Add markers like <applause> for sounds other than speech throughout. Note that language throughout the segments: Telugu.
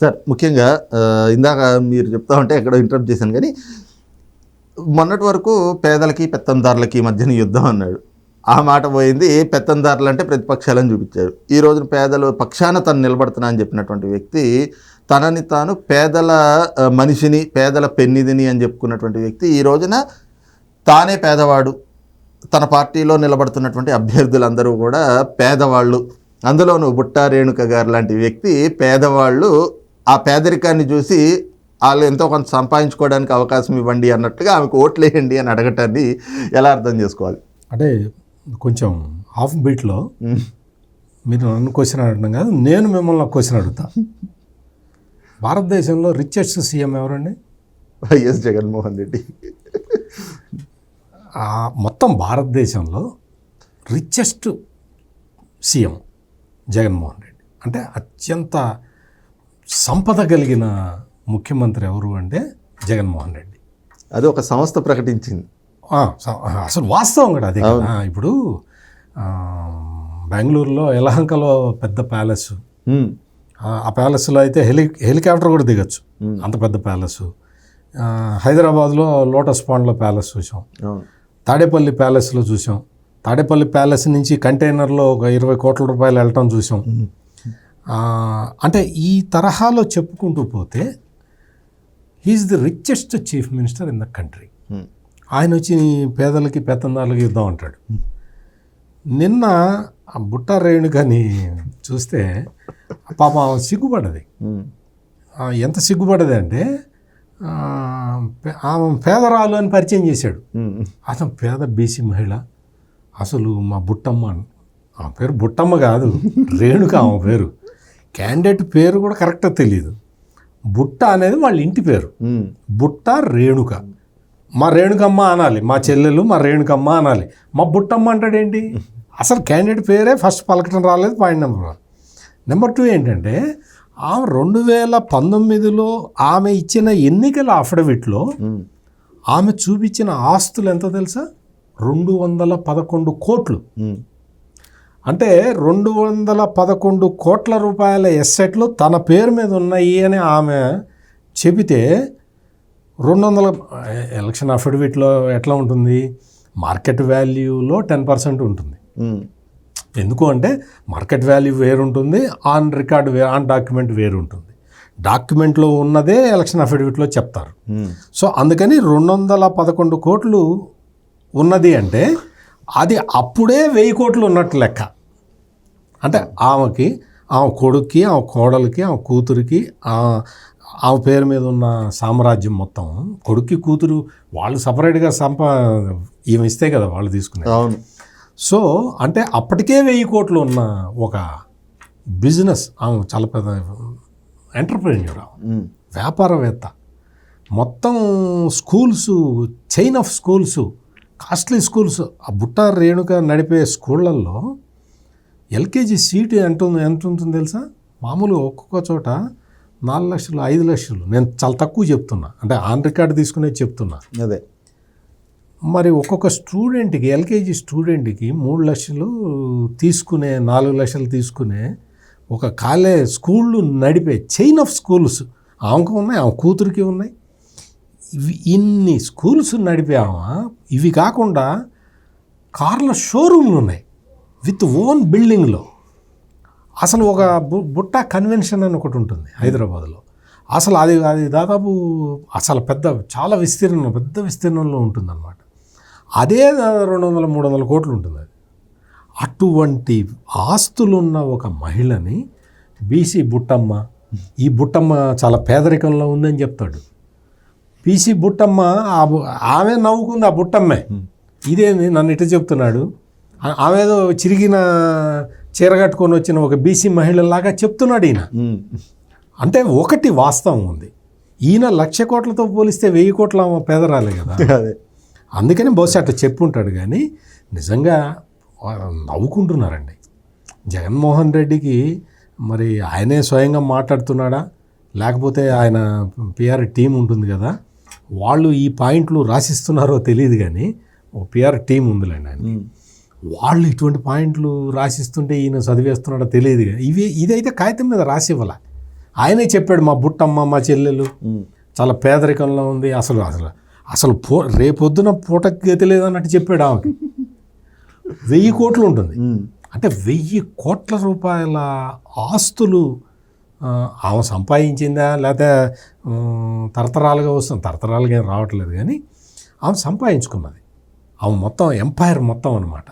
సార్ ముఖ్యంగా ఇందాక మీరు చెప్తా ఉంటే ఎక్కడో ఇంటరప్ట్ చేశాను కానీ మొన్నటి వరకు పేదలకి పెత్తందారులకి మధ్యన యుద్ధం అన్నాడు. ఆ మాట పోయింది పెత్తందారులు అంటే ప్రతిపక్షాలని చూపించారు ఈ రోజున పేదలు పక్షాన తను నిలబడుతున్నా అని చెప్పినటువంటి వ్యక్తి తనని తాను పేదల మనిషిని పేదల పెన్నిదిని అని చెప్పుకున్నటువంటి వ్యక్తి ఈ రోజున తానే పేదవాడు. తన పార్టీలో నిలబడుతున్నటువంటి అభ్యర్థులందరూ కూడా పేదవాళ్ళు. అందులోనూ బుట్టా రేణుక గారు లాంటి వ్యక్తి పేదవాళ్ళు ఆ పేదరికాన్ని చూసి వాళ్ళు ఎంతో కొంత సంపాదించుకోవడానికి అవకాశం ఇవ్వండి అన్నట్టుగా ఆమెకు ఓట్లు వేయండి అని అడగటాన్ని ఎలా అర్థం చేసుకోవాలి? అంటే కొంచెం హాఫ్ బీట్లో. మీరు నన్ను క్వశ్చన్ అడగడం కాదు నేను మిమ్మల్ని క్వశ్చన్ అడుగుతా. భారతదేశంలో రిచెస్ట్ సీఎం ఎవరండి? వైఎస్ జగన్మోహన్ రెడ్డి. మొత్తం భారతదేశంలో రిచెస్ట్ సీఎం జగన్మోహన్ రెడ్డి. అంటే అత్యంత సంపద కలిగిన ముఖ్యమంత్రి ఎవరు అంటే జగన్మోహన్ రెడ్డి. అది ఒక సంస్థ ప్రకటించింది. అసలు వాస్తవం కూడా అదే ఇప్పుడు బెంగళూరులో యలహంకలో పెద్ద ప్యాలెస్. ఆ ప్యాలెస్లో అయితే హెలి హెలికాప్టర్ కూడా దిగచ్చు. అంత పెద్ద ప్యాలెస్. హైదరాబాద్లో లోటస్ పాండ్లో ప్యాలెస్ చూసాం. తాడేపల్లి ప్యాలెస్లో చూసాం. తాడేపల్లి ప్యాలెస్ నుంచి కంటైనర్లో ఒక ఇరవై కోట్ల రూపాయలు వెళ్ళటం చూసాం. అంటే ఈ తరహాలో చెప్పుకుంటూ పోతే he is the richest chief minister in the country. ఆయన వచ్చి పేదలకి పెత్తందారులకి యుద్ధం అంటాడు నిన్న ఆ బుట్ట రేణుకని చూస్తే పాప ఆమె. ఆ, ఎంత సిగ్గుపడది అంటే ఆమె పేదరాలు అని పరిచయం చేశాడు ఉమ్. అతను పేద బీసీ మహిళ అసలు మా బుట్టమ్మ ఆ పేరు బుట్టమ్మ కాదు రేణుక ఆమె పేరు క్యాండిడేట్ పేరు కూడా కరెక్ట్గా తెలియదు బుట్ట అనేది వాళ్ళ ఇంటి పేరు. బుట్ట రేణుక. మా రేణుకమ్మ అనాలి. మా చెల్లెలు మా రేణుకమ్మ అనాలి. మా బుట్టమ్మ అంటాడేంటి? అసలు క్యాండిడేట్ పేరే ఫస్ట్ పలకటం రాలేదు point number one. Number two ఏంటంటే ఆమె రెండు వేల పంతొమ్మిదిలో ఆమె ఇచ్చిన ఎన్నికల అఫిడవిట్లో. ఆమె చూపించిన ఆస్తులు ఎంత తెలుసా? రెండు వందల పదకొండు కోట్లు. అంటే రెండు వందల పదకొండు కోట్ల రూపాయల ఎస్సెట్లు తన పేరు మీద ఉన్నాయి అని ఆమె చెబితే రెండు వందల ఎలక్షన్ అఫిడవిట్లో ఎట్లా ఉంటుంది మార్కెట్ వాల్యూలో టెన్ పర్సెంట్ ఉంటుంది. ఎందుకు అంటే మార్కెట్ వాల్యూ వేరు ఉంటుంది on record way on document వేరు ఉంటుంది డాక్యుమెంట్లో ఉన్నదే ఎలక్షన్ అఫిడవిట్లో చెప్తారు. సో అందుకని రెండు వందల పదకొండు కోట్లు ఉన్నది అంటే అది అప్పుడే వెయ్యి కోట్లు ఉన్నట్టు లెక్క. అంటే ఆమెకి ఆమె కొడుక్కి ఆమె కోడలికి ఆమె కూతురికి ఆ- ఆమె పేరు మీద ఉన్న సామ్రాజ్యం మొత్తం కొడుక్కి కూతురు వాళ్ళు సపరేట్గా సంప ఈమె ఇస్తే కదా వాళ్ళు తీసుకునేది. అవును. సో అంటే అప్పటికే వెయ్యి కోట్లు ఉన్న ఒక బిజినెస్ ఆమె చాలా పెద్ద ఎంటర్ప్రెన్యూర్ ఉమ్. వ్యాపారవేత్త. మొత్తం schools chain of schools costly schools. ఆ బుట్ట రేణుక నడిపే స్కూళ్ళల్లో ఎల్కేజీ సీటు ఎంత ఉంది ఎంత ఉంటుంది తెలుసా? మామూలుగా ఒక్కొక్క చోట నాలుగు లక్షలు ఐదు లక్షలు. నేను చాలా తక్కువ చెప్తున్నా. అంటే ఆన్ రికార్డ్ తీసుకునే చెప్తున్నా. అదే. మరి ఒక్కొక్క స్టూడెంట్కి ఎల్కేజీ స్టూడెంట్కి మూడు లక్షలు తీసుకునే నాలుగు లక్షలు తీసుకునే ఒక కాలేజ్ స్కూళ్ళు నడిపే చైన్ ఆఫ్ స్కూల్స్ ఆమెకు ఉన్నాయి ఆమె కూతురికి ఉన్నాయి. ఇవి ఇన్ని స్కూల్స్ నడిపామా? ఇవి కాకుండా కార్ల షోరూమ్లు ఉన్నాయి. విత్ ఓన్ బిల్డింగ్లో. అసలు ఒక బు బుట్ట కన్వెన్షన్ అని ఒకటి ఉంటుంది హైదరాబాద్లో. అసలు అది అది దాదాపు అసలు పెద్ద చాలా విస్తీర్ణం పెద్ద విస్తీర్ణంలో ఉంటుందన్నమాట. అదే రెండు వందల మూడు వందల కోట్లు ఉంటుంది అది. అటువంటి ఆస్తులున్న ఒక మహిళని బీసీ బుట్టమ్మ ఈ బుట్టమ్మ చాలా పేదరికంలో ఉందని చెప్తాడు. బీసీ బుట్టమ్మ ఆ బు- ఆమె నవ్వుకుంది ఆ బుట్టమ్మే ఇదేంది నన్ను ఇట చెప్తున్నాడు ఆమె ఏదో చిరిగిన చీర కట్టుకొని వచ్చిన ఒక బీసీ మహిళలాగా చెప్తున్నాడు ఈయన. అంటే ఒకటి వాస్తవం ఉంది ఈయన లక్ష కోట్లతో పోలిస్తే వెయ్యి కోట్ల పేదరాలే కదా అదే అందుకని బహుశా అట్లా చెప్పుంటాడు కానీ నిజంగా నవ్వుకుంటున్నారండి జగన్మోహన్ రెడ్డికి మరి ఆయనే స్వయంగా మాట్లాడుతున్నాడా లేకపోతే ఆయన పిఆర్ టీం ఉంటుంది కదా వాళ్ళు ఈ పాయింట్లు రాసిస్తున్నారో తెలియదు కానీ ఒక పిఆర్ టీం ఉందిలేండి ఆయన. వాళ్ళు ఇటువంటి పాయింట్లు రాసిస్తుంటే ఈయన చదివేస్తున్నాడో తెలియదు కానీ ఇవి ఇదైతే కాగితం మీద రాసి ఇవ్వాల ఆయనే చెప్పాడు మా బుట్టమ్మ మా చెల్లెలు. చాలా పేదరికంలో ఉంది అసలు అసలు అసలు పో రేపొద్దున పూటకి గతి లేదన్నట్టు చెప్పాడు ఆమెకి <laughs> వెయ్యి కోట్లు ఉంటుంది. అంటే వెయ్యి కోట్ల రూపాయల ఆస్తులు ఆమె సంపాదించిందా లేకపోతే తరతరాలుగా వస్తుంది. తరతరాలుగా ఏం రావట్లేదు కానీ ఆమె సంపాదించుకున్నది. ఆమె మొత్తం ఎంపైర్ మొత్తం అనమాట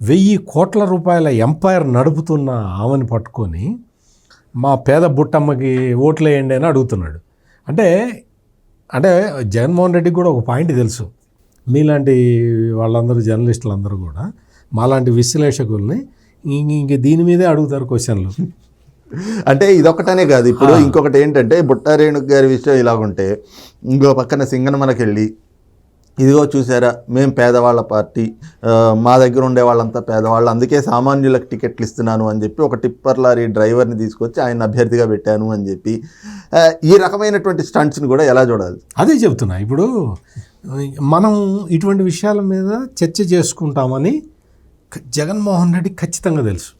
వెయ్యి కోట్ల రూపాయల ఎంపైర్ నడుపుతున్న ఆమెను పట్టుకొని మా పేద బుట్టమ్మకి ఓట్లు వేయండి అని అడుగుతున్నాడు. అంటే అంటే జగన్మోహన్ రెడ్డికి కూడా ఒక పాయింట్ తెలుసు. మీలాంటి వాళ్ళందరూ జర్నలిస్టులు అందరూ కూడా మాలాంటి విశ్లేషకుల్ని ఇంక ఇంక దీని మీదే అడుగుతారు క్వశ్చన్లు. అంటే ఇదొక్కటనే కాదు. ఇప్పుడు ఇంకొకటి ఏంటంటే బుట్టారేణు గారి విషయం ఇలాగుంటే ఇంకో పక్కన సింగనమనకి వెళ్ళి ఇదిగో చూసారా మేము పేదవాళ్ళ పార్టీ మా దగ్గర ఉండే వాళ్ళంతా పేదవాళ్ళు అందుకే సామాన్యులకు టికెట్లు ఇస్తున్నాను అని చెప్పి ఒక టిప్పర్ లారీ డ్రైవర్ని తీసుకొచ్చి ఆయన అభ్యర్థిగా పెట్టాను అని చెప్పి ఈ రకమైనటువంటి స్టంట్స్ని కూడా ఎలా చూడాలి? అదే చెప్తున్నా ఇప్పుడు మనం ఇటువంటి విషయాల మీద చర్చ చేసుకుంటామని జగన్మోహన్ రెడ్డి ఖచ్చితంగా తెలుసు.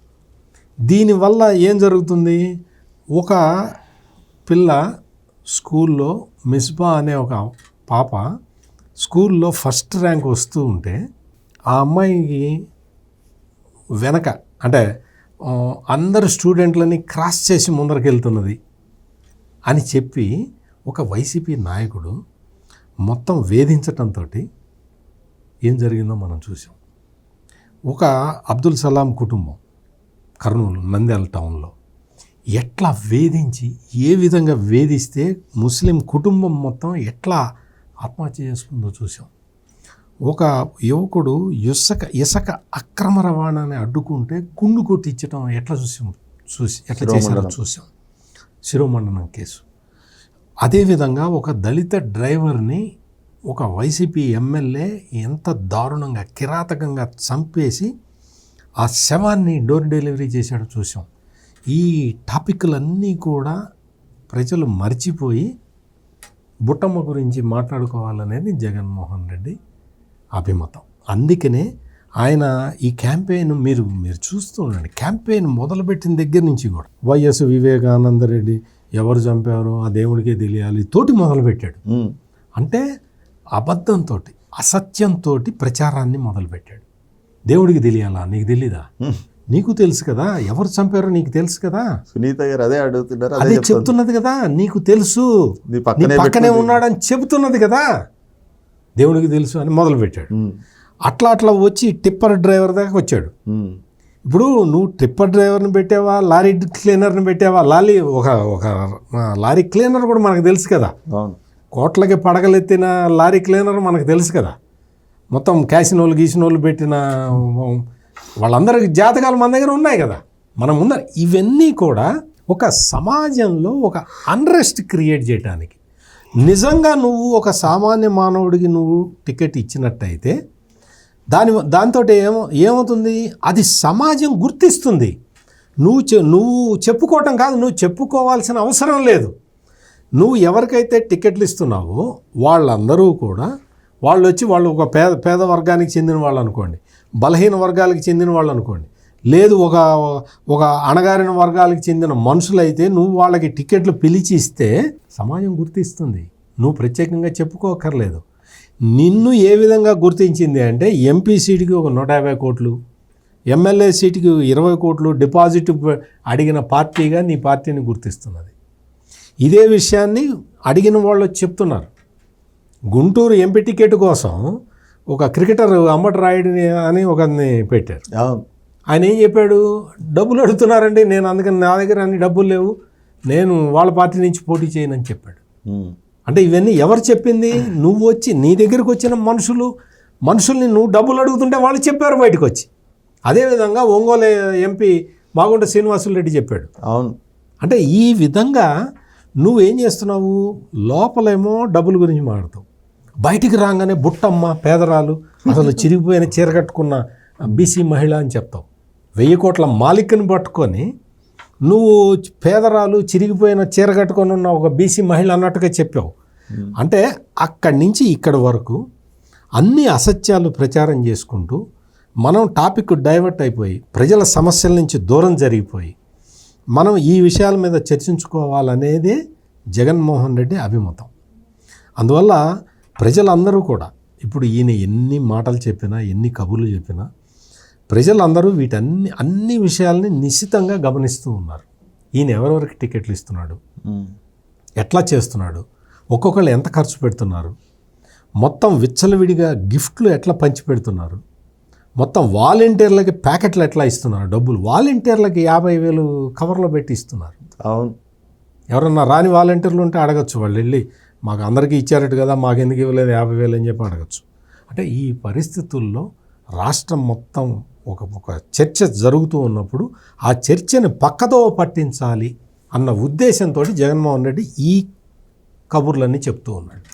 దీనివల్ల ఏం జరుగుతుంది? ఒక పిల్ల స్కూల్లో మిస్బా అనే ఒక పాప స్కూల్లో ఫస్ట్ ర్యాంక్ వస్తూ ఉంటే ఆ అమ్మాయికి వెనక అంటే అందరు స్టూడెంట్లని క్రాస్ చేసి ముందరకెళ్తున్నది అని చెప్పి ఒక వైసీపీ నాయకుడు మొత్తం వేధించటంతో ఏం జరిగిందో మనం చూసాం ఒక అబ్దుల్ సలాం కుటుంబం కర్నూలు నంద్యాల టౌన్లో. ఎట్లా వేధించి ఏ విధంగా వేధిస్తే ముస్లిం కుటుంబం మొత్తం ఎట్లా ఆత్మహత్య చేసుకుందో చూసాం ఒక యువకుడు ఇసుక ఇసుక అక్రమ రవాణాని అడ్డుకుంటే గుండు కొట్టించడం ఎట్లా చూసాం చూసి ఎట్లా చేశారో చూసాం శిరోమండనం కేసు. అదేవిధంగా ఒక దళిత డ్రైవర్ని ఒక వైసీపీ ఎమ్మెల్యే ఎంత దారుణంగా కిరాతకంగా చంపేసి ఆ శవాన్ని డోర్ డెలివరీ చేశాడో చూసాం ఈ టాపిక్లన్నీ కూడా ప్రజలు మర్చిపోయి బుట్టమ్మ గురించి మాట్లాడుకోవాలనేది జగన్మోహన్ రెడ్డి అభిమతం. అందుకనే ఆయన ఈ క్యాంపెయిన్ మీరు మీరు చూస్తూ ఉండండి. క్యాంపెయిన్ మొదలుపెట్టిన దగ్గర నుంచి కూడా వైఎస్ వివేకానంద రెడ్డి ఎవరు చంపారో ఆ దేవుడికే తెలియాలి తోటి మొదలుపెట్టాడు. అంటే అబద్ధంతో అసత్యంతో ప్రచారాన్ని మొదలుపెట్టాడు. దేవుడికి తెలియాలా? నీకు తెలీదా. నీకు తెలుసు కదా? ఎవరు చంపారో నీకు తెలుసు కదా? సునీత గారు అదే అడుగుతున్నారు అదే చెప్తున్నది కదా? నీకు తెలుసు. పక్కనే. ఉన్నాడని చెబుతున్నది కదా? దేవుడికి తెలుసు అని మొదలుపెట్టాడు. అట్లా అట్లా వచ్చి టిప్పర్ డ్రైవర్ దాకా వచ్చాడు. ఇప్పుడు నువ్వు టిప్పర్ డ్రైవర్ని పెట్టావా? లారీ క్లీనర్ని పెట్టావా? లారీ ఒక ఒక లారీ క్లీనర్ కూడా మనకు తెలుసు కదా? కోట్లకి పడగలెత్తిన లారీ క్లీనర్ మనకు తెలుసు కదా? మొత్తం క్యాసినోలు గీసినోళ్ళు పెట్టిన వాళ్ళందరి జాతకాలు మన దగ్గర ఉన్నాయి కదా. మన ముందర ఇవన్నీ కూడా ఒక సమాజంలో ఒక అన్రెస్ట్ క్రియేట్ చేయడానికి నిజంగా నువ్వు ఒక సామాన్య మానవుడికి నువ్వు టికెట్ ఇచ్చినట్టయితే దాని దాంతో ఏమో ఏమవుతుంది? అది సమాజం గుర్తిస్తుంది. నువ్వు చె నువ్వు చెప్పుకోవటం కాదు నువ్వు చెప్పుకోవాల్సిన అవసరం లేదు. నువ్వు ఎవరికైతే టికెట్లు ఇస్తున్నావో వాళ్ళందరూ కూడా వాళ్ళు వచ్చి వాళ్ళు ఒక పేద పేద వర్గానికి చెందిన వాళ్ళు అనుకోండి బలహీన వర్గాలకు చెందిన వాళ్ళు అనుకోండి లేదు ఒక ఒక అణగారిన వర్గాలకు చెందిన మనుషులైతే నువ్వు వాళ్ళకి టికెట్లు పిలిచి ఇస్తే సమాజం గుర్తిస్తుంది. నువ్వు ప్రత్యేకంగా చెప్పుకోకర్లేదు నిన్ను ఏ విధంగా గుర్తించింది అంటే ఎంపీ సీటుకి ఒక నూట యాభై కోట్లు ఎమ్మెల్యే సీటుకి ఇరవై కోట్లు డిపాజిట్ అడిగిన పార్టీగా నీ పార్టీని గుర్తిస్తున్నది. ఇదే విషయాన్ని అడిగిన వాళ్ళు చెప్తున్నారు. గుంటూరు ఎంపీ టికెట్ కోసం ఒక క్రికెటర్ అంబటి రాయుడిని అని ఒకరిని పెట్టారు. ఆయన ఏం చెప్పాడు? డబ్బులు అడుగుతున్నారండి నేను అందుకని నా దగ్గర అన్ని డబ్బులు లేవు నేను వాళ్ళ పార్టీ నుంచి పోటీ చేయనని చెప్పాడు. అంటే ఇవన్నీ ఎవరు చెప్పింది? నువ్వు వచ్చి నీ దగ్గరికి వచ్చిన మనుషులు మనుషుల్ని నువ్వు డబ్బులు అడుగుతుంటే వాళ్ళు చెప్పారు బయటకు వచ్చి అదేవిధంగా ఒంగోలు ఎంపీ మాగుంట శ్రీనివాసులు రెడ్డి చెప్పాడు. అవును. అంటే ఈ విధంగా నువ్వేం చేస్తున్నావు? లోపలేమో డబ్బుల గురించి మాట్లాడతావు. బయటికి రాగానే బుట్టమ్మ పేదరాలు అసలు చిరిగిపోయిన చీర కట్టుకున్న బీసీ మహిళ అని చెప్తావు. వెయ్యి కోట్ల మాలికని పట్టుకొని నువ్వు పేదరాలు చిరిగిపోయిన చీర కట్టుకొని ఉన్న ఒక బీసీ మహిళ అన్నట్టుగా చెప్పావు. అంటే అక్కడి నుంచి ఇక్కడి వరకు అన్ని అసత్యాలు ప్రచారం చేసుకుంటూ మనం టాపిక్ డైవర్ట్ అయిపోయి ప్రజల సమస్యల నుంచి దూరం జరిగిపోయి మనం ఈ విషయాల మీద చర్చించుకోవాలనేదే జగన్మోహన్ రెడ్డి అభిమతం. అందువల్ల ప్రజలందరూ కూడా ఇప్పుడు ఈయన ఎన్ని మాటలు చెప్పినా ఎన్ని కబుర్లు చెప్పినా ప్రజలందరూ వీటన్ని అన్ని విషయాల్ని నిశ్చితంగా గమనిస్తూ ఉన్నారు. ఈయన ఎవరెవరికి టికెట్లు ఇస్తున్నాడు? ఎట్లా చేస్తున్నాడు? ఒక్కొక్కళ్ళు ఎంత ఖర్చు పెడుతున్నారు? మొత్తం విచ్చలవిడిగా గిఫ్ట్లు ఎట్లా పంచి పెడుతున్నారు? మొత్తం వాలంటీర్లకి ప్యాకెట్లు ఎట్లా ఇస్తున్నారు? డబ్బులు వాలంటీర్లకి యాభై వేలు కవర్లో పెట్టి ఇస్తున్నారు. అవును. ఎవరన్నా రాని వాలంటీర్లు ఉంటే అడగచ్చు వాళ్ళు వెళ్ళి మాకు అందరికీ ఇచ్చారట కదా మాకు ఎందుకు ఇవ్వలేదు యాభై వేలు అని చెప్పి అడగచ్చు. అంటే ఈ పరిస్థితుల్లో రాష్ట్రం మొత్తం ఒక ఒక చర్చ జరుగుతూ ఉన్నప్పుడు ఆ చర్చని పక్కతో పట్టించాలి అన్న ఉద్దేశంతో జగన్మోహన్ రెడ్డి ఈ కబుర్లన్నీ చెప్తూ ఉన్నాడు.